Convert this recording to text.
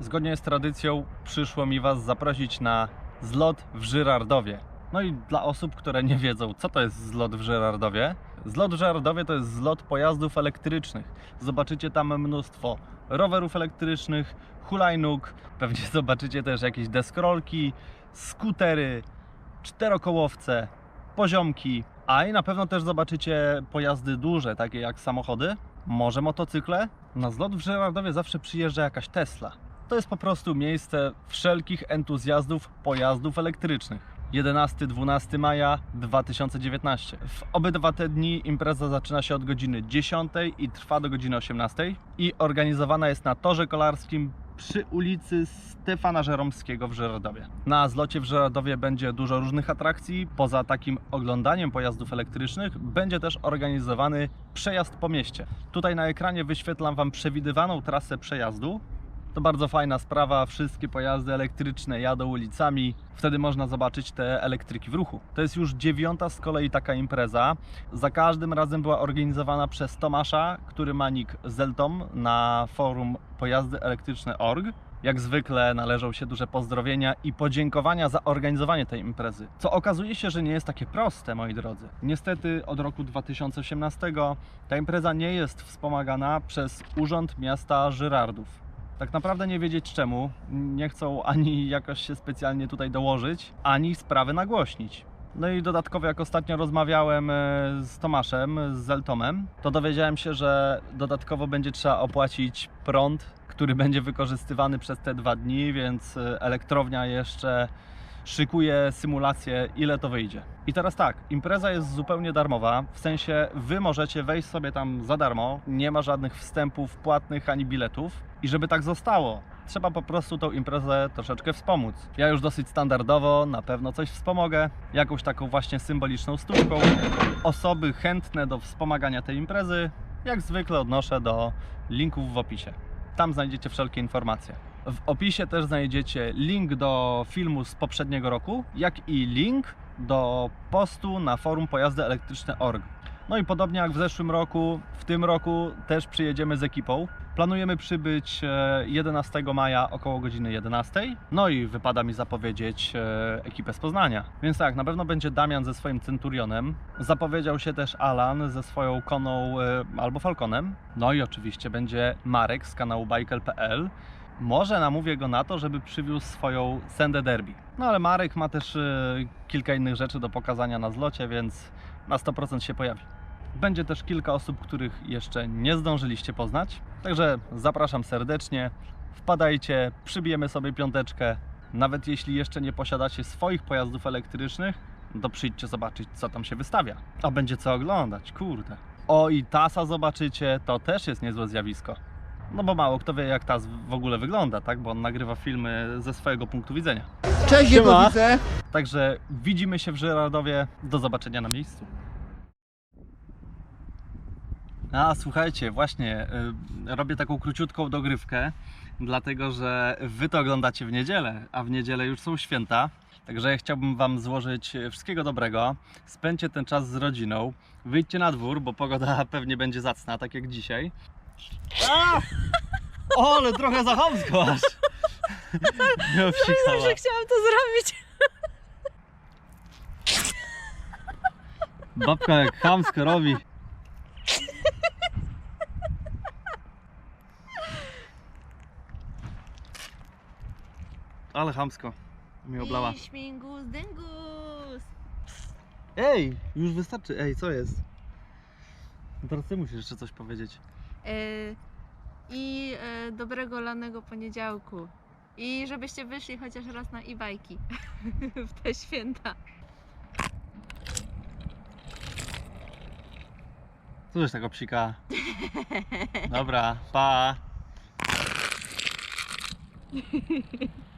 Zgodnie z tradycją przyszło mi Was zaprosić na zlot w Żyrardowie. No i dla osób, które nie wiedzą, co to jest zlot w Żyrardowie. Zlot w Żyrardowie to jest zlot pojazdów elektrycznych. Zobaczycie tam mnóstwo rowerów elektrycznych, hulajnóg, pewnie zobaczycie też jakieś deskorolki, skutery, czterokołowce, poziomki, a i na pewno też zobaczycie pojazdy duże, takie jak samochody, może motocykle. Na zlot w Żyrardowie zawsze przyjeżdża jakaś Tesla. To jest po prostu miejsce wszelkich entuzjastów pojazdów elektrycznych. 11-12 maja 2019. W obydwa te dni impreza zaczyna się od godziny 10 i trwa do godziny 18 i organizowana jest na torze kolarskim przy ulicy Stefana Żeromskiego w Żerodowie. Na zlocie w Żerodowie będzie dużo różnych atrakcji. Poza takim oglądaniem pojazdów elektrycznych będzie też organizowany przejazd po mieście. Tutaj na ekranie wyświetlam Wam przewidywaną trasę przejazdu. To bardzo fajna sprawa, wszystkie pojazdy elektryczne jadą ulicami, wtedy można zobaczyć te elektryki w ruchu. To jest już dziewiąta z kolei taka impreza. Za każdym razem była organizowana przez Tomasza, który ma nick Zeltom na forum pojazdy elektryczne.org. Jak zwykle należą się duże pozdrowienia i podziękowania za organizowanie tej imprezy. Co okazuje się, że nie jest takie proste, moi drodzy. Niestety od roku 2018 ta impreza nie jest wspomagana przez Urząd Miasta Żyrardów. Tak naprawdę nie wiedzieć czemu. Nie chcą ani jakoś się specjalnie tutaj dołożyć, ani sprawy nagłośnić. No i dodatkowo, jak ostatnio rozmawiałem e, z Tomaszem, z Zeltomem, to dowiedziałem się, że dodatkowo będzie trzeba opłacić prąd, który będzie wykorzystywany przez te dwa dni, więc e, elektrownia jeszcze szykuje symulację, ile to wyjdzie. I teraz tak, impreza jest zupełnie darmowa, w sensie wy możecie wejść sobie tam za darmo, nie ma żadnych wstępów płatnych ani biletów. I żeby tak zostało, trzeba po prostu tą imprezę troszeczkę wspomóc. Ja już dosyć standardowo na pewno coś wspomogę, jakąś taką właśnie symboliczną stówką. Osoby chętne do wspomagania tej imprezy, jak zwykle odnoszę do linków w opisie. Tam znajdziecie wszelkie informacje. W opisie też znajdziecie link do filmu z poprzedniego roku, jak i link do postu na forum pojazdy elektryczne.org. No i podobnie jak w zeszłym roku, w tym roku też przyjedziemy z ekipą. Planujemy przybyć e, 11 maja około godziny 11. No i wypada mi zapowiedzieć e, ekipę z Poznania. Więc tak, na pewno będzie Damian ze swoim Centurionem. Zapowiedział się też Alan ze swoją koną e, albo Falconem. No i oczywiście będzie Marek z kanału bike.pl. Może namówię go na to, żeby przywiózł swoją Sendę Derby. No ale Marek ma też e, kilka innych rzeczy do pokazania na zlocie, więc na 100% się pojawi. Będzie też kilka osób, których jeszcze nie zdążyliście poznać. Także zapraszam serdecznie. Wpadajcie, przybijemy sobie piąteczkę. Nawet jeśli jeszcze nie posiadacie swoich pojazdów elektrycznych, to przyjdźcie zobaczyć, co tam się wystawia. A będzie co oglądać, kurde. O i tasa zobaczycie, to też jest niezłe zjawisko. No bo mało kto wie, jak tas w ogóle wygląda, tak? Bo on nagrywa filmy ze swojego punktu widzenia. Cześć, Siema. Jegowice! Także widzimy się w Żyrardowie. Do zobaczenia na miejscu. A słuchajcie, właśnie y, robię taką króciutką dogrywkę, dlatego że wy to oglądacie w niedzielę, a w niedzielę już są święta. Także chciałbym Wam złożyć wszystkiego dobrego. Spędźcie ten czas z rodziną. Wyjdźcie na dwór, bo pogoda pewnie będzie zacna, tak jak dzisiaj. A! O, ale trochę za chamsko aż. Nie Wiem, że chciałam to zrobić. Babka jak chamsko robi. Ale chamsko. Mi oblała. Śmigus, dyngus. Ej, już wystarczy. Ej, co jest? Teraz ty musisz jeszcze coś powiedzieć. E, I e, dobrego lanego poniedziałku. I żebyście wyszli chociaż raz na e-bajki w te święta. Też tego psika? Dobra, pa.